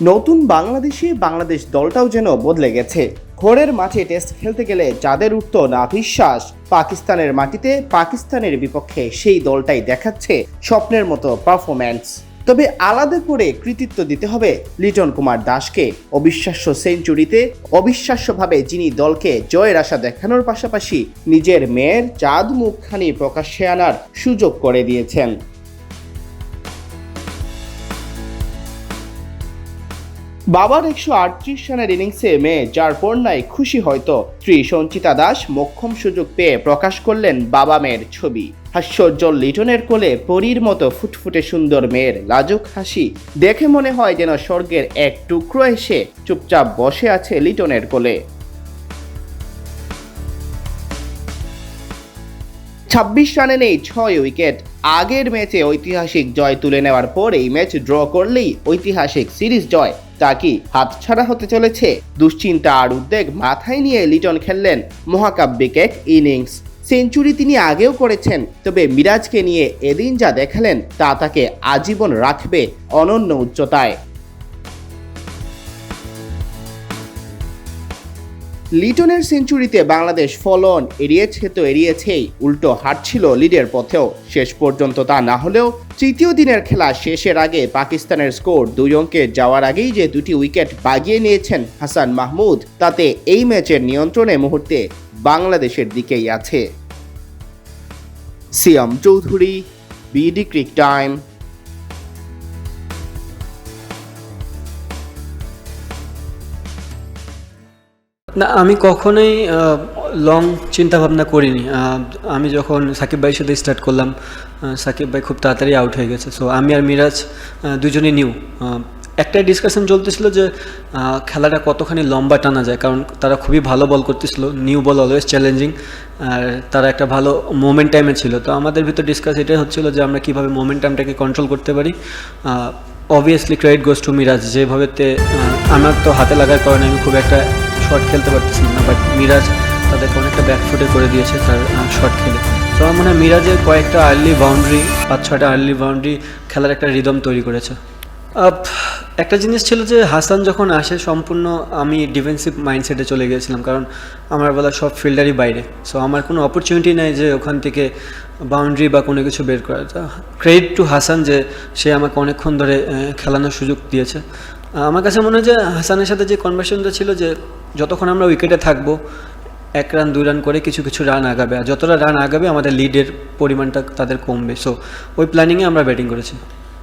নতুন বাংলাদেশে বাংলাদেশ দলটাও যেন বদলে গেছে। ঘোরের মাঠে টেস্ট খেলতে গেলে যাদের উঠত না বিশ্বাস, পাকিস্তানের মাটিতে পাকিস্তানের বিপক্ষে সেই দলটাই দেখাচ্ছে স্বপ্নের মতো পারফরম্যান্স তবে আলাদা করে কৃতিত্ব দিতে হবে লিটন কুমার দাসকে। অবিশ্বাস্য সেঞ্চুরিতে অবিশ্বাস্যভাবে যিনি দলকে জয়ের আশা দেখানোর পাশাপাশি নিজের মেয়ের চাঁদ মুখখানি প্রকাশ্যে আনার সুযোগ করে দিয়েছেন। বাবার একশো আটত্রিশ রানের ইনিংসে মেয়ে যার পণ্যায় খুশি হয়তো স্ত্রী সঞ্চিতা দাস মোক্ষম সুযোগ পেয়ে প্রকাশ করলেন বাবা মেয়ের ছবি। হাস্যোজ্জ্বল লিটনের কোলে পরীর মতো ফুটফুটে সুন্দর মেয়ের লাজুক হাসি। দেখে মনে হয় যেন স্বর্গের এক টুকরো এসে চুপচাপ বসে আছে লিটনের কোলে। ছাব্বিশ রানে নেই ছয় উইকেট আগের ম্যাচে ঐতিহাসিক জয় তুলে নেওয়ার পরেই ম্যাচ ড্র করলেই ঐতিহাসিক সিরিজ জয় তা কি হাতছাড়া হতে চলেছে? দুশ্চিন্তা আর উদ্বেগ মাথায় নিয়ে লিটন খেললেন মহাকাব্যিক এক ইনিংস। সেঞ্চুরি তিনি আগেও করেছেন, তবে মিরাজকে নিয়ে এদিন যা দেখালেন তা তাকে আজীবন রাখবে অনন্য উচ্চতায়। লিটনের সেঞ্চুরিতে বাংলাদেশ ফলন এড়িয়েছে তো এড়িয়েছেই। উল্টো হাঁটছিল লিডের পথেও। শেষ পর্যন্ত তা না হলেও তৃতীয় দিনের খেলা শেষের আগে পাকিস্তানের স্কোর দুই অঙ্কে যাওয়ার আগেই যে দুটি উইকেট বাগিয়ে নিয়েছেন হাসান মাহমুদ, তাতে এই ম্যাচের নিয়ন্ত্রণে মুহূর্তে বাংলাদেশের দিকেই আছে। Siam Chowdhury, BD cric time. না, আমি কখনোই লং চিন্তা ভাবনা করিনি। আমি যখন সাকিব ভাইয়ের সাথে স্টার্ট করলাম সাকিব ভাই খুব তাড়াতাড়ি আউট হয়ে গেছে। সো আমি আর মিরাজ দুজনেই নিউ একটাই ডিসকাশন চলতেছিল যে খেলাটা কতখানি লম্বা টানা যায়, কারণ তারা খুবই ভালো বল করতেছিল নিউ বল অলওয়েজ চ্যালেঞ্জিং আর তারা একটা ভালো মোমেন্ট টাইমে ছিল। তো আমাদের ভিতর ডিসকাস এটাই হচ্ছিল যে, আমরা কীভাবে মোমেন্ট টাইমটাকে কন্ট্রোল করতে পারি। Obviously credit goes to Miraz. যেভাবেতে আমার তো হাতে লাগার কারণে আমি খুব একটা শট খেলতে পারতেছিলাম না বাট মিরাজ তাদেরকে অনেকটা ব্যাকফুটে করে দিয়েছে তার শট খেলে। তো আমার মনে হয় মিরাজের কয়েকটা আর্লি বাউন্ডারি পাঁচ ছয়টা আর্লি বাউন্ডারি খেলার একটা রিদম তৈরি করেছে। একটা জিনিস ছিল যে হাসান যখন আসে, সম্পূর্ণ আমি ডিফেন্সিভ মাইন্ডসেটে চলে গিয়েছিলাম, কারণ আমার বলা সব ফিল্ডারই বাইরে। সো আমার কোনো অপরচুনিটি নেই যে ওখান থেকে বাউন্ডারি বা কোনো কিছু বের করা ক্রেডিট টু হাসান যে সে আমাকে অনেকক্ষণ ধরে খেলানোর সুযোগ দিয়েছে। আমার কাছে মনে হয় যে হাসানের সাথে যে কনভার্সেশনটা ছিল যে যতক্ষণ আমরা উইকেটে থাকব, এক রান দুই রান করে কিছু কিছু রান আগাবে। আর যতটা রান আগাবে, আমাদের লিডের পরিমাণটা তাদের কমবে। সো ওই প্ল্যানিংয়ে আমরা ব্যাটিং করেছি।